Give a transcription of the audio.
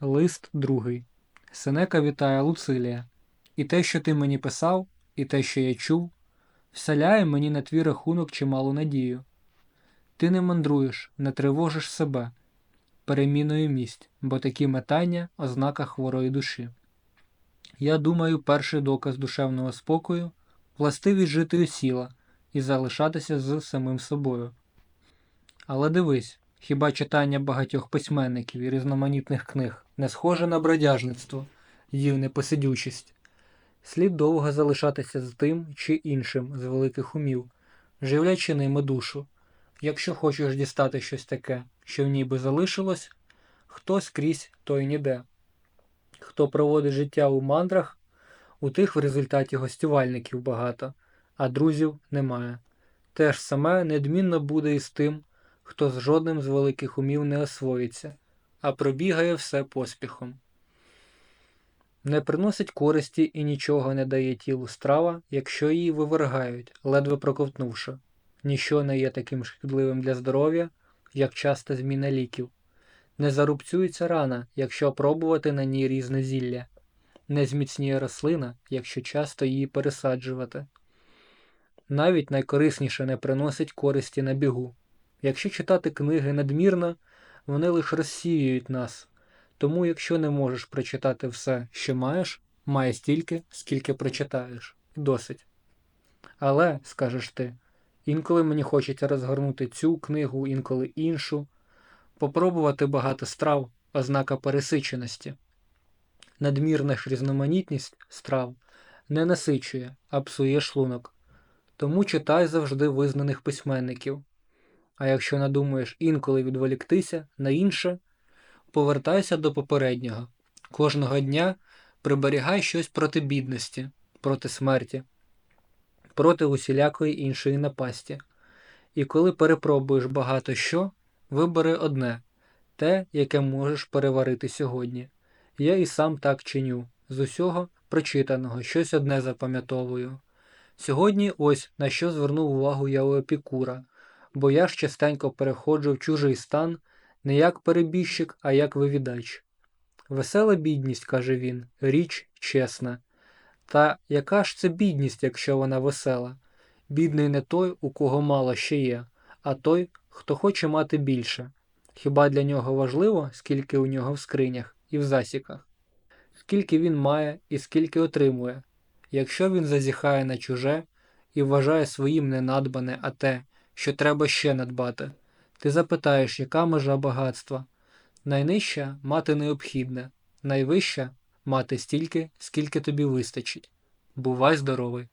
Лист другий. Сенека вітає Луцилія. І те, що ти мені писав, і те, що я чув, вселяє мені на твій рахунок чималу надію. Ти не мандруєш, не тривожиш себе переміною місць, бо такі метання ознака хворої душі. Я думаю, перший доказ душевного спокою властивість жити сіла і залишатися з самим собою. Але дивись, хіба читання багатьох письменників і різноманітних книг не схоже на бродяжництво, їв непосидючість. Слід довго залишатися з тим чи іншим з великих умів, живлячи ними душу. Якщо хочеш дістати щось таке, що в ній би залишилось, хто скрізь, той ніде. Хто проводить життя у мандрах, у тих в результаті гостювальників багато, а друзів немає. Те ж саме недмінно буде і з тим, хто з жодним з великих умів не освоїться, а пробігає все поспіхом. Не приносить користі і нічого не дає тілу страва, якщо її вивергають, ледве проковтнувши. Ніщо не є таким шкідливим для здоров'я, як часта зміна ліків. Не зарубцюється рана, якщо пробувати на ній різне зілля. Не зміцніє рослина, якщо часто її пересаджувати. Навіть найкорисніше не приносить користі на бігу. Якщо читати книги надмірно, вони лише розсіюють нас. Тому, якщо не можеш прочитати все, що маєш, має стільки, скільки прочитаєш. Досить. Але, скажеш ти, інколи мені хочеться розгорнути цю книгу, інколи іншу, попробувати багато страв, ознака пересиченості. Надмірна ж різноманітність страв не насичує, а псує шлунок. Тому читай завжди визнаних письменників. А якщо надумаєш інколи відволіктися на інше, повертайся до попереднього. Кожного дня приберігай щось проти бідності, проти смерті, проти усілякої іншої напасті. І коли перепробуєш багато що, вибери одне те, яке можеш переварити сьогодні. Я і сам так чиню, з усього прочитаного, щось одне запам'ятовую. Сьогодні ось на що звернув увагу я у Епікура, бо я ж частенько переходжу в чужий стан не як перебіжчик, а як вивідач. Весела бідність, каже він, річ чесна. Та яка ж це бідність, якщо вона весела? Бідний не той, у кого мало ще є, а той, хто хоче мати більше. Хіба для нього важливо, скільки у нього в скринях і в засіках? Скільки він має і скільки отримує? Якщо він зазіхає на чуже і вважає своїм не надбане, а те, що треба ще надбати, ти запитаєш, яка межа багатства? Найнижча мати необхідне, найвища мати стільки, скільки тобі вистачить. Бувай здоровий!